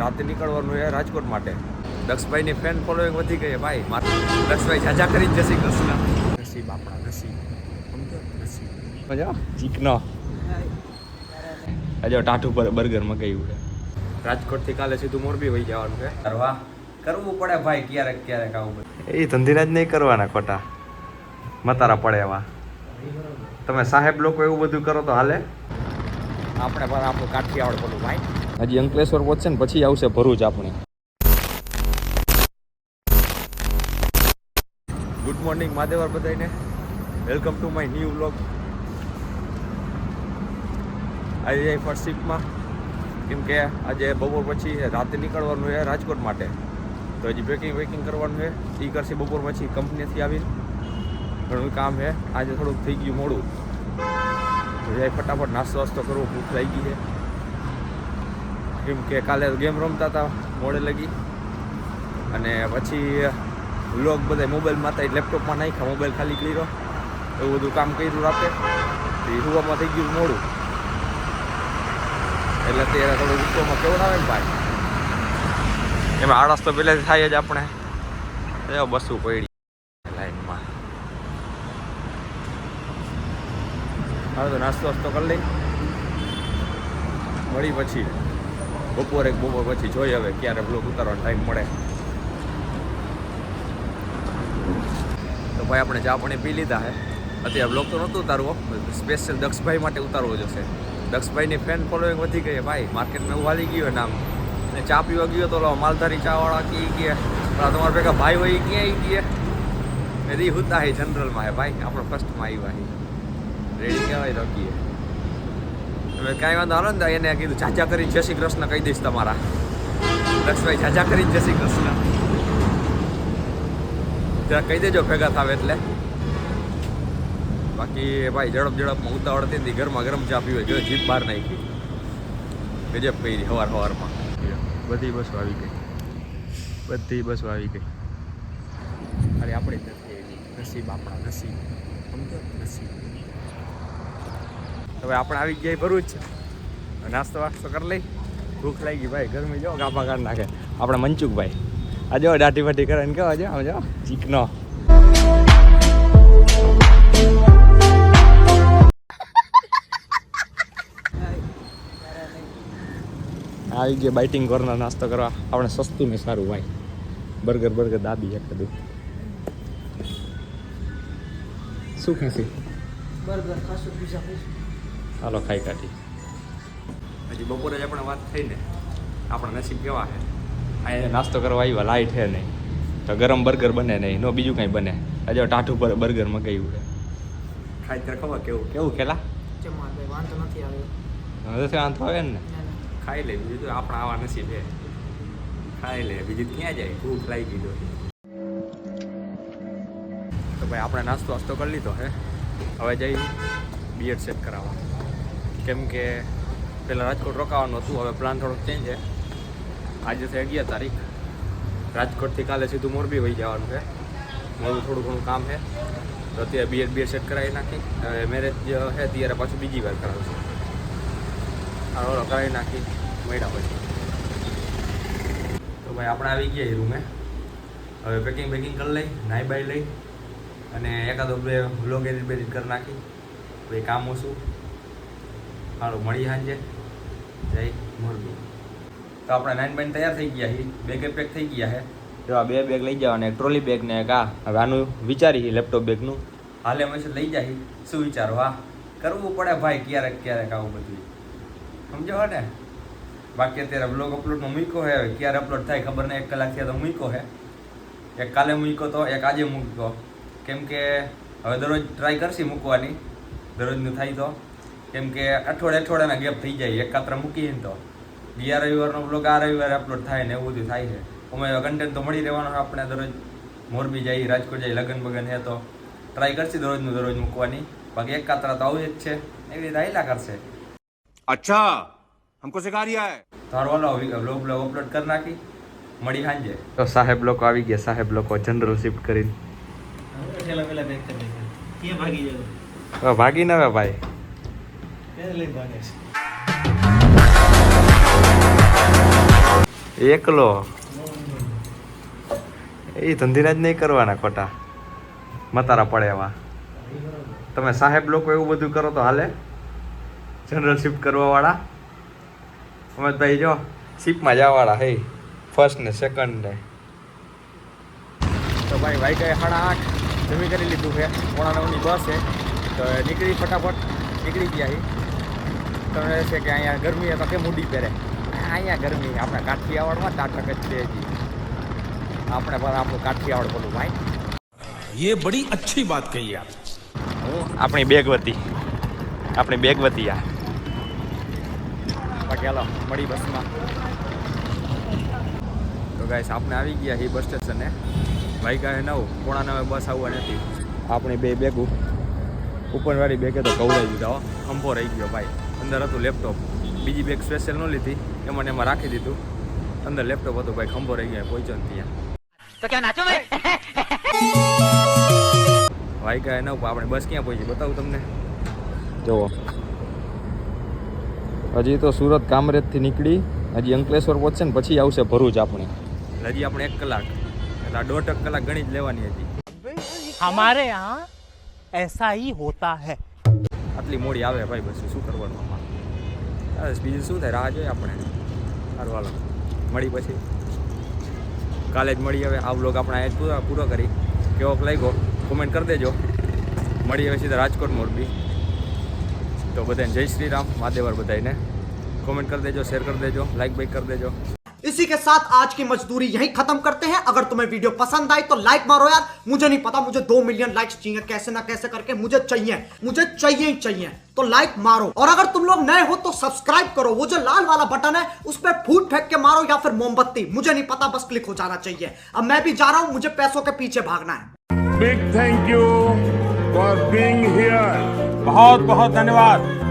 રાતે નીકળવાનું એ રાજકોટ માટે. દક્ષભાઈની ફેન ફોલોઈંગ વધી ગઈ છે ભાઈ. મારે દક્ષભાઈ જાજા કરીને જશે કૃષ્ણ. નસીબ આપણા નસીબ. મજા ચીકનો આજે ટાઠું પર બર્ગર મગાવ્યું છે. રાજકોટથી કાલે સીધું મોરબી વહી જવાનું છે. કરવા. કરવું પડે ભાઈ ક્યારેક ક્યારેક આવું એ ધંધીરાજ નહીં કરવાના ખોટા. મતારા પડે એવા. તમે સાહેબ લોકો એવું બધું કરો તો હાલે? આપણે પણ આપણું કાઠિયાવાડ બોલું ભાઈ. હજી અંકલેશ્વર પહોંચશે ને પછી આવશે ભરૂચ આપણે. ગુડ મોર્નિંગ માદેવર બધાને welcome to my new vlog આજે જાય ફર્સ્ટ શિફ્ટમાં કેમ કે આજે બપોર પછી રાતે નીકળવાનું છે રાજકોટ માટે. તો હજી પેકિંગ વેકિંગ કરવાનું છે. એ કરશે બપોર પછી કંપનીથી આવીને. ઘણું કામ છે. આજે થોડુંક થઈ ગયું મોડું. જાય ફટાફટ નાસ્તો વાસ્તો કરવો, ભૂખ લાગી છે. કેમ કે કાલે ગેમ રમતા હતા, મોડે લગી. અને પછી લોક બધા મોબાઈલમાં હતા લેપટોપમાં નાખ્યા, મોબાઈલ ખાલી કર્યો. એવું બધું કામ કર્યું રાતે. એ હુવામાં થઈ ગયું મોડું. એટલે ત્યારે થોડું ગુસ્સોમાં કેવું આવે ને ભાઈ? એમાં આળસ તો પહેલાંથી થાય જ આપણે. બસું પડી હવે તો નાસ્તો વાસ્તો કરી લઈ. મળી પછી, બપોરે બપોર પછી જોઈએ હવે ક્યારે બ્લોક ઉતારવાનો ટાઈમ મળે. તો ભાઈ આપણે ચા પાણી પી લીધા હે. અત્યારે બ્લોક તો નહોતું ઉતારવો સ્પેશિયલ દક્ષભાઈ માટે ઉતારવો જશે દક્ષભાઈની ફેન ફોલોઈંગ વધી ગઈ ભાઈ. માર્કેટમાં એવું હાલી ગયું નામ. ને ચા પીવા ગયો તો માલધારી ચાવાળા કી ગયા. પેલા તમારા ભેગા ભાઈ હોય એ ક્યાં આવી ગયા રી હુતા હે જનરલમાં હે ભાઈ. આપણે ફર્સ્ટમાં આવ્યા હે. રેડી કહેવાય રોકીએ. તમે કાંઈ વાંધો હાલો ને એને કીધું ઝાઝા કરીને જય શ્રી કૃષ્ણ કહી દઈશ તમારા. દક્ષભાઈ ઝાઝા કરીને જય શ્રી કૃષ્ણ. જરા કહી દેજો ભેગા થાવ એટલે. બાકી ભાઈ ઝડપ ઝડપમાં ઉતાવળ હતી ને ગરમા ગરમ ચા પીવે જો જીપ બહાર નાખી. ગજબ કરી હવાર હવારમાં. બધી બસો આવી ગઈ. બધી બસો આવી ગઈ. અરે, આપણે નથી એવી નસીબ, આપણા નસીબ. સમજો? નસીબ. હવે આપણે આવી ગયા ભરૂચ. નાસ્તો વાસ્તો કરી લઈ. ભૂખ લાગી ભાઈ, ગરમી જો ગાભા કાઢ નાખે. આપણે મનચુકભાઈ આ જો દાટી ફાટી કરે ને કેવા જો, આમ જો, ચીકનો. આવી ગયા બાઇટિંગ કોર્નર નાસ્તો કરવા. આપણે સસ્તું ને સારું ભાઈ. બર્ગર બર્ગર, દાબી એક બધું શું ખાસી બર્ગર, ખાશું પીઝા ખાઈશું હાલો ખાઈ કાઢી. હજી બપોરે જ આપણે વાત થઈ ને આપણા નસીબ કેવા છે? અહીંયા નાસ્તો કરવા આવ્યા લાઈટ છે નહીં. તો ગરમ બર્ગર બને નહીં નો બીજું કંઈ બને. આજે ટાઠું પર બર્ગર મગાવ્યું છે. ખાઈ ત્યારે ખબર કેવું? કેવું કેલા વાંધો નથી આવ્યો. હવે વાંધો આવે ને. ખાઈ લે બીજું તો આપણા આવા નસીબ છે. ખાઈ લે બીજું ક્યાં જાય? ભૂખ લાગી તો. તો ભાઈ આપણે નાસ્તો વાસ્તો કરી લીધો હે. હવે જઈ બીએડ સેટ કરાવવા. કેમ કે પહેલાં રાજકોટ રોકાવાનું હતું, હવે પ્લાન થોડોક ચેન્જ છે. આજે છે અગિયાર તારીખ. રાજકોટથી કાલે સીધું મોરબી વહી જવાનું છે. મોરબી થોડું ઘણું કામ છે. તો અત્યારે બીએડ બીએડ સેટ કરાવી નાખી. હવે મેરેજ છે ત્યારે પાછું બીજી વાર કરાવશું હાલો કરાવી નાખી, મળ્યા પછી. તો ભાઈ આપણે આવી ગયા રૂમે. હવે પેકિંગ પેકિંગ કરી લઈ નાઈ બાઈ લઈ અને એકાદો બે વ્લોગ એડિટ બેડિટ કરી નાખી. પછી કામ ઓછું સારું મળી સાંજે જય મોરબી. તો આપણે નાઇન બેન તૈયાર થઈ ગયા છીએ. બેગે પેક થઈ ગયા છે. જો આ બે બેગ લઈ જવાના એક ટ્રોલી બેગ ને એક આ હવે આનું વિચારી લેપટોપ બેગનું હાલે અમે લઈ જાય શું વિચારો? હા. કરવું પડે ભાઈ ક્યારેક ક્યારેક આવું બધું સમજો હો ને? બાકી અત્યારે બ્લોગ અપલોડનો મૂક્યો હે ક્યારે અપલોડ થાય ખબર નહીં. એક કલાક થયા તો મૂક્યો હે એક કાલે મૂક્યો તો એક આજે મૂક્યો. કેમ કે હવે દરરોજ ટ્રાય કરશી મૂકવાની. દરરોજનું થાય તો. કેમ કે અઠવાડિયે અઠવાડિયાના ગેપ થઈ જાય એકાત્ર મૂકીએ ને તો. ગયા રવિવારનો બ્લોગ આ રવિવારે અપલોડ થાય ને એવું બધું થાય છે. અમે કન્ટેન્ટ તો મળી રહેવાનો આપણે દરરોજ મોરબી જઈએ રાજકોટ જઈએ લગ્ન બગન હે તો ટ્રાય કરશે દરરોજનું દરરોજ મૂકવાની. બાકી એક કાતરા તો આવું જ છે. એવી રીતે આયલા કરશે. અચ્છા હમકો સિખા રહ્યા હે તારો વાલો વ્લોગ વ્લોગ અપલોડ કરી નાખી. મળી હાંજે તો સાહેબ લોકો આવી ગયા સાહેબ લોકો જનરલ શિફ્ટ કરીને. પેલા પેલા બેક કરી દે કે ભાગી જાય ભાગી ના ભાઈ. એકલો? એ ધંધીના જ નહીં કરવાના ખોટા. મતારા પડે એવા તમે સાહેબ લોકો એવું બધું કરો તો હાલે? જનરલ શિફ્ટ કરવા વાળા અમે ભાઈ જો શિફ્ટમાં જવાવાળા હે. ફર્સ્ટ ને સેકન્ડ ને. તો ભાઈ ભાઈ કઈ સાડા આઠ જમી કરી લીધું છે. પોણા નવની બસ છે. તો નીકળી ફટાફટ. નીકળી ગયા તમને છે કે અહીંયા ગરમી તો કેમ મૂડી પહેરે? અહીંયા ગરમી આપણે કાઠિયાવાડમાં તાટક જ છે આપણે પણ આપણું કાઠિયાવાડ બોલું ભાઈ. એ બડી અચ્છી વાત કહી આપ. હું? આપણી બેગવતી આપણી બેગવતી યાર બાકી હાલો મળી બસમાં. તો ગાઈસ આપણે આવી ગયા હી બસ સ્ટેશને. ભાઈ કાંઈ નવ પોણા નવે બસ આવવા નથી. આપણી બે બેગું. ઉપરવાળી બેગે તો કવડાવી દીધા હો. અંભો રહી ગયો ભાઈ. અંદર હતું લેપટોપ. બીજી બેગ સ્પેશિયલ ન લીધી. એમાં એમાં રાખી દીધું. અંદર લેપટોપ હતું ભાઈ ખંભો રહી ગયા પહોંચ્યો ને ત્યાં ભાઈ? ગયા નવ આપણે બસ ક્યાં પહોંચી? બતાવું તમને. જુઓ. હજી તો સુરત કામરેજથી નીકળી હજી અંકલેશ્વર પહોંચશે ને પછી આવશે ભરૂચ આપણે. હજી આપણે એક કલાક. એટલે દોઢ કલાક ગણી જ લેવાની હતી. અમારે આ એસા હોતા હૈ. આટલી મોડી આવે ભાઈ બસ શું કરવાનું? બસ બીજું શું થાય? રાહ જોઈએ આપણે. સારું, હાલો. મળી પછી. કાલે જ મળી. હવે આ બ્લોગ આપણે અહીંયા જ પૂરો પૂરો કરી. કેવોક લાગ્યો? કોમેન્ટ કરી દેજો. મળી હવે સીધા રાજકોટ મોરબી. તો બધાને જય શ્રી રામ. મહાદેવર બધાને કોમેન્ટ કરી દેજો શેર કરી દેજો લાઇક બાઇક કરી દેજો. इसी के साथ आज की मजदूरी यहीं खत्म करते हैं। अगर तुम्हें वीडियो पसंद आई तो लाइक मारो यार। मुझे नहीं पता, मुझे दो मिलियन लाइक्स चाहिए। कैसे ना कैसे करके मुझे चाहिए। मुझे चाहिए ही चाहिए। तो लाइक मारो। और अगर तुम लोग नए हो तो सब्सक्राइब करो। वो जो लाल वाला बटन है, उस पर फूट फेंक के मारो या फिर मोमबत्ती। मुझे नहीं पता, बस क्लिक हो जाना चाहिए। अब मैं भी जा रहा हूँ, मुझे पैसों के पीछे भागना है। Big thank you for being. बहुत बहुत धन्यवाद।